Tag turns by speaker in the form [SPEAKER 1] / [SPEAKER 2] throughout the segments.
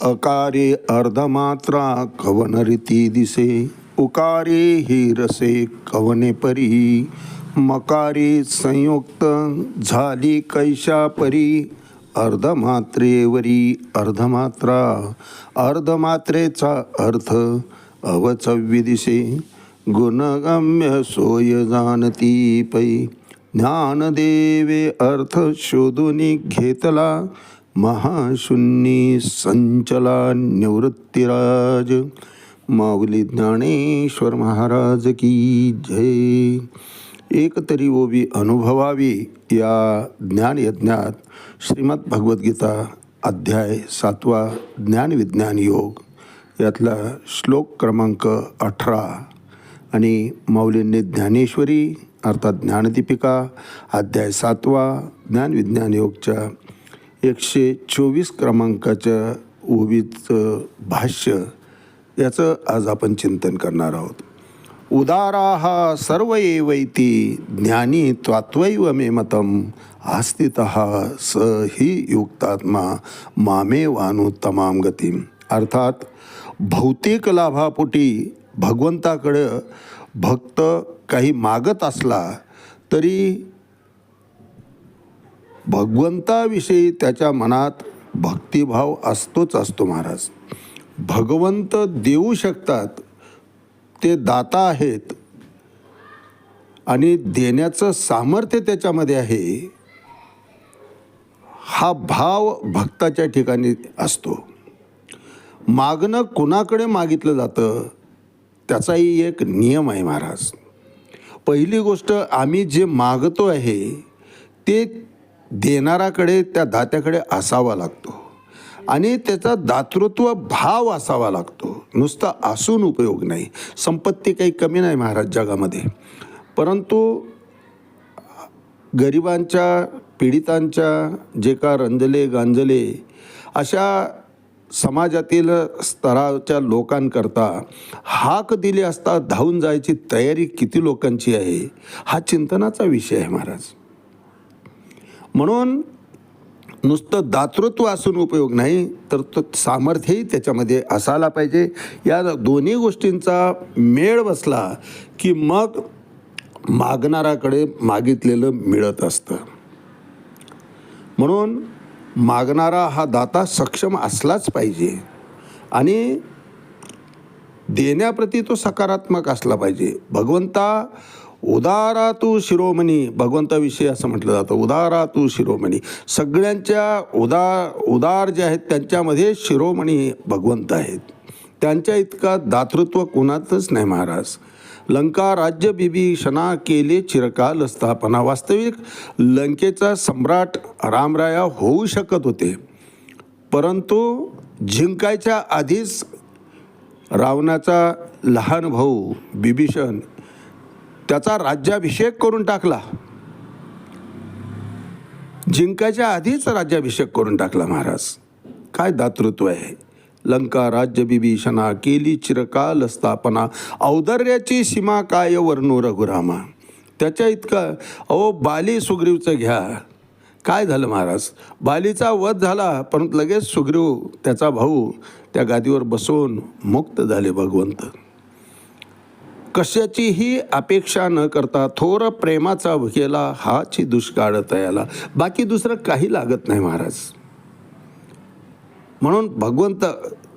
[SPEAKER 1] अकारे अर्धमात्रा कवन रीती दिसे उकारे ही रसे कवने परी मकारे संयुक्त झाली कैशा परी अर्धमात्रेवरी अर्धमात्रा अर्धमात्रेचा अर्थ अवचव्य दिसे गुणगम्य सोय जाणती पै ज्ञानदेवे अर्थ शोधून घेतला महाशून्य संचला निवृत्तीराज। माऊली ज्ञानेश्वर महाराज की जय। एक तरी ओवी अनुभवावी या ज्ञानयज्ञात श्रीमद भगवद्गीता अध्याय सातवा ज्ञानविज्ञान योग। यातला श्लोक क्रमांक अठरा आणि माऊलींनी ज्ञानेश्वरी अर्थात ज्ञानदीपिका अध्याय सातवा ज्ञानविज्ञान योगच्या एकशे चोवीस क्रमांकाच्या ओवीचं भाष्य याचं आज आपण चिंतन करणार आहोत. उदारा सर्व एवैती ज्ञानी त्वात्वैव मे मतम आस्थित स ही युक्तात्मा मामे वानु तमाम गतीम. अर्थात भौतिक लाभापोटी भगवंताकडं भक्त काही मागत असला तरी भगवंताविषयी त्याच्या मनात भक्तिभाव असतोच असतो महाराज. भगवंत देऊ शकतात ते दाता आहेत आणि देण्याचं सामर्थ्य त्याच्यामध्ये आहे हा भाव भक्ताच्या ठिकाणी असतो. मागणं कुणाकडे मागितलं जातं त्याचाही एक नियम आहे महाराज. पहिली गोष्ट आम्ही जे मागतो आहे ते देणाराकडे त्या दात्याकडे असावा लागतो. आणि त्याचा दातृत्व भाव असावा लागतो. नुसता असून उपयोग नाही. संपत्ती काही कमी नाही महाराज जगामध्ये. परंतु गरिबांच्या पीडितांच्या जे का रंजले गांजले अशा समाजातील स्तराच्या लोकांकरता हाक दिली असता धावून जायची तयारी किती लोकांची आहे हा चिंतनाचा विषय आहे महाराज. म्हणून नुसतं दातृत्व असून उपयोग नाही तर तो सामर्थ्यही त्याच्यामध्ये असायला पाहिजे. या दोन्ही गोष्टींचा मेळ बसला की मग मागणाराकडे मागितलेलं मिळत असतं. म्हणून मागणारा हा दाता सक्षम असलाच पाहिजे आणि देण्याप्रती तो सकारात्मक असला पाहिजे. भगवंता उदारा तू शिरोमणी भगवंताविषयी असं म्हटलं जातं उदारा तू शिरोमणी. सगळ्यांच्या उदार उदार जे आहेत त्यांच्यामध्ये शिरोमणी भगवंत आहेत. त्यांच्या इतका दातृत्व कोणातच नाही महाराज. लंका राज्य बिभीषणा केले चिरकाल स्थापना. वास्तविक लंकेचा सम्राट रामराया होऊ शकत होते. परंतु जिंकायच्या आधीच रावणाचा लहान भाऊ बिभीषण त्याचा राज्याभिषेक करून टाकला. जिंकायच्या आधीच राज्याभिषेक करून टाकला महाराज. काय दातृत्व आहे? लंका राज्य बिभीषणा केली चिरकाल स्थापना. औदार्याची सीमा काय वर्णू रघुरामा? त्याच्या इतकं अहो बाली सुग्रीवचं घ्या. काय झालं महाराज? बालीचा वध झाला परंतु लगेच सुग्रीव त्याचा भाऊ त्या गादीवर बसवून मुक्त झाले भगवंत. कशाचीही अपेक्षा न करता थोर प्रेमाचा केला हाची दुष्काळ तयाला. बाकी दुसरं काही लागत नाही महाराज. म्हणून भगवंत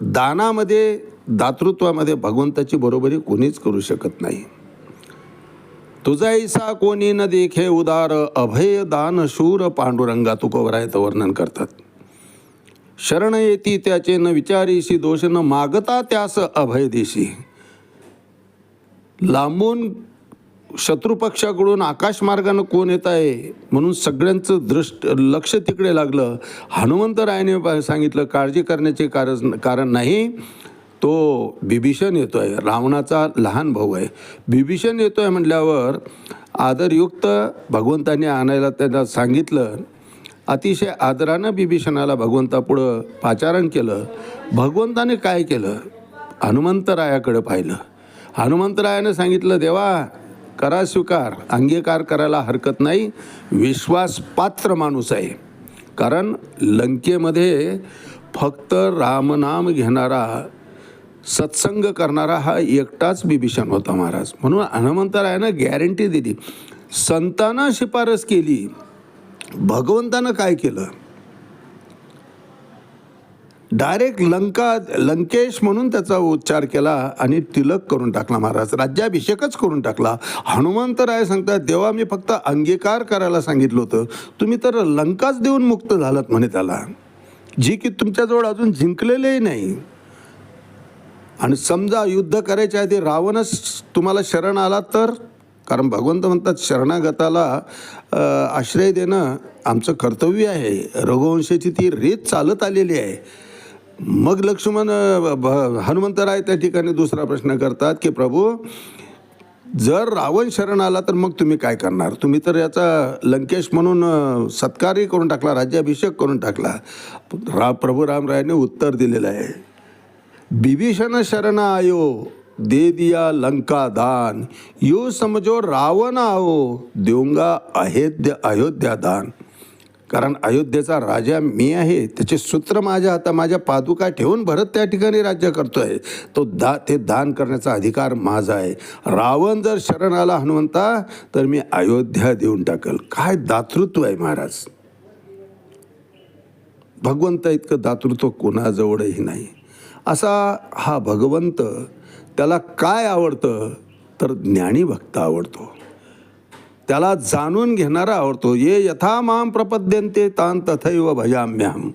[SPEAKER 1] दानामध्ये दातृत्वामध्ये भगवंताची बरोबरी कोणीच करू शकत नाही. तुझा ऐसा कोणी न देखे उदार अभय दान शूर पांडुरंगा तुकोवरायचं वर्णन करतात. शरण येती त्याचे न विचारीशी दोष न मागता त्यास अभय देशी. लांबून शत्रुपक्षाकडून आकाशमार्गानं कोण येत आहे म्हणून सगळ्यांचं दृष्ट लक्ष तिकडे लागलं. हनुमंतरायाने सांगितलं काळजी करण्याचे कारण कारण नाही तो बिभीषण येतो आहे रावणाचा लहान भाऊ आहे. बिभीषण येतो आहे म्हटल्यावर आदरयुक्त भगवंताने आणायला त्यांना सांगितलं. अतिशय आदरानं बिभीषणाला भगवंतापुढं पाचारण केलं. भगवंताने काय केलं? हनुमंतरायाकडं पाहिलं. हनुमंतरायानं सांगितलं देवा करा स्वीकार. अंगीकार करायला हरकत नाही. विश्वासपात्र माणूस आहे. कारण लंकेमध्ये फक्त रामनाम घेणारा सत्संग करणारा हा एकटाच बिभीषण होता महाराज. म्हणून हनुमंतरायानं गॅरंटी दिली. संतानं शिफारस केली. भगवंतानं काय केलं? डायरेक्ट लंका लंकेश म्हणून त्याचा उच्चार केला आणि तिलक करून टाकला महाराज. राज्याभिषेकच करून टाकला. हनुमंतराय सांगतात देवा मी फक्त अंगीकार करायला सांगितलं होतं. तुम्ही तर लंकाच देऊन मुक्त झालात म्हणे त्याला. जी की तुमच्याजवळ अजून जिंकलेलेही नाही. आणि समजा युद्ध करायच्या आधी रावणच तुम्हाला शरण आला तर? कारण भगवंत म्हणतात शरणागताला आश्रय देणं आमचं कर्तव्य आहे. रघुवंशाची ती रीत चालत आलेली आहे. मग लक्ष्मण भ- हनुमंतराय त्या ठिकाणी दुसरा प्रश्न करतात की प्रभू जर रावण शरण आला तर मग तुम्ही काय करणार? तुम्ही तर याचा लंकेश म्हणून सत्कारही करून टाकला राज्याभिषेक करून टाकला. रा प्रभू रामरायाने उत्तर दिलेलं आहे. बिभीषण शरण आयो दे दिया लंका दान. यो समजो रावण आहो देऊंगा अयोध्या अयोध्या दान. कारण अयोध्येचा राजा मी आहे त्याचे सूत्र माझ्या हातात माझ्या पादुका ठेवून भरत त्या ठिकाणी राज्य करतोय. तो दा ते दान करण्याचा अधिकार माझा आहे. रावण जर शरण आला हनुमंता तर मी अयोध्या देऊन टाकल. काय दातृत्व आहे महाराज? भगवंत इतकं दातृत्व कोणाजवळही नाही. असा हा भगवंत त्याला काय आवडतं? तर ज्ञानी भक्त आवडतो. त्याला जाणून घेणारा आवडतो. ये यथा माम प्रपद्यंते तान तथैव भजाम्याम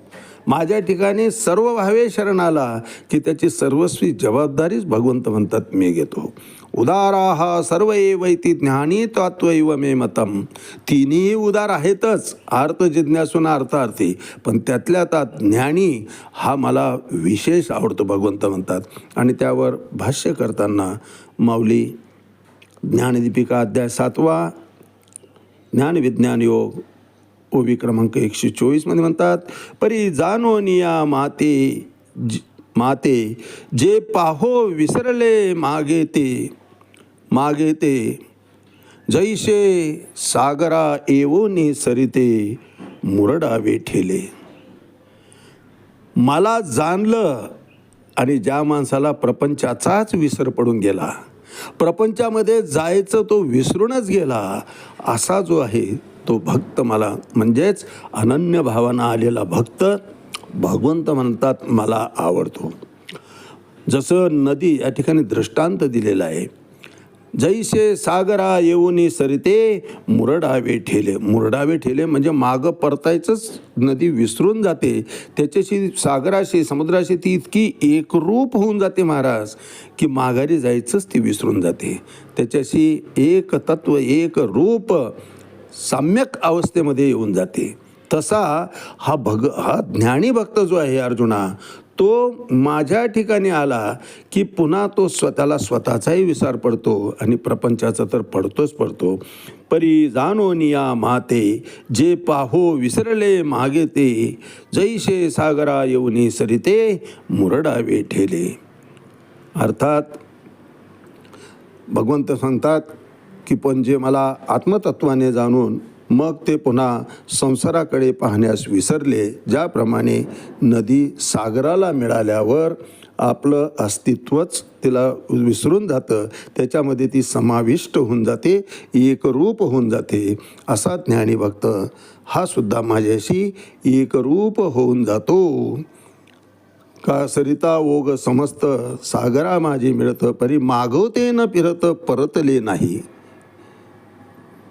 [SPEAKER 1] माझ्या ठिकाणी सर्व भावे शरण आला की त्याची सर्वस्वी जबाबदारीच भगवंत म्हणतात मी घेतो. उदारा सर्व वैती ज्ञानी त्वात्वैव मे मतम. तिन्ही उदार आहेतच अर्थ जिज्ञासून अर्थार्थी पण त्यातल्या त्यात ज्ञानी हा मला विशेष आवडतो भगवंत म्हणतात. आणि त्यावर भाष्य करताना माऊली ज्ञानदीपिका अध्याय सातवा ज्ञान विज्ञान योग ओबी क्रमांक एकशे चोवीसमध्ये म्हणतात परी जानो निया माते ज- माते जे पाहो विसरले मागे ते मागे ते जैसे सागरा एवोनी सरिते मुरडावे ठेले. मला जाणलं आणि ज्या माणसाला प्रपंचाचाच विसर पडून गेला प्रपंचामध्ये जायचं तो विसरूनच गेला. असा जो आहे तो भक्त मला म्हणजेच अनन्य भावानं आलेला भक्त भगवंत म्हणतात मला आवडतो. जसं नदी या ठिकाणी दृष्टांत दिलेला आहे जैसे सागरा येऊन सरिते मुरडावे ठेले. मुरडावे ठेले म्हणजे मागं परतायचंच नदी विसरून जाते. त्याच्याशी सागराशी समुद्राशी ती इतकी एकरूप होऊन जाते महाराज की माघारी जायचंच ती विसरून जाते. त्याच्याशी एक तत्व एक रूप सम्यक अवस्थेमध्ये येऊन जाते. तसा हा भग हा ज्ञानी भक्त जो आहे अर्जुना तो माझ्या ठिकाणी आला की पुन्हा तो स्वतःला स्वतःचाही विसार पडतो आणि प्रपंचाचा तर पडतोच पडतो. परी जाणोनिया माते जे पाहो विसरले मागे ते. जैसे सागरा येऊनी सरिते मुरडावे ठेले. अर्थात भगवंत सांगतात की पण जे मला आत्मतत्वाने जाणून मग ते पुन्हा संसाराकडे पाहण्यास विसरले. ज्याप्रमाणे नदी सागराला मिळाल्यावर आपलं अस्तित्वच तिला विसरून जातं. त्याच्यामध्ये ती समाविष्ट होऊन जाते एकरूप होऊन जाते. असा ज्ञानी भक्त हा सुद्धा माझ्याशी एकरूप होऊन जातो. का सरिता ओग समस्त सागरा माझे मिळतं परी मागवते न फिरत परतले नाही.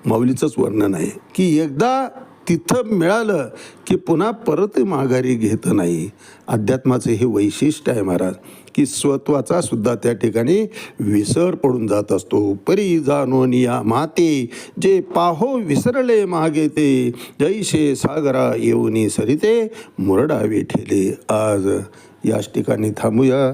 [SPEAKER 1] माऊलीचंच वर्णन आहे की एकदा तिथं मिळालं की पुन्हा परत माघारी घेत नाही. अध्यात्माचं हे वैशिष्ट्य आहे महाराज की स्वत्वाचा सुद्धा त्या ठिकाणी विसर पडून जात असतो. परी जाणोनिया माते जे पाहो विसरले मागे ते. जैसे सागरा येऊनी सरिते मुरडावे ठेले आज. याच ठिकाणी थांबूया.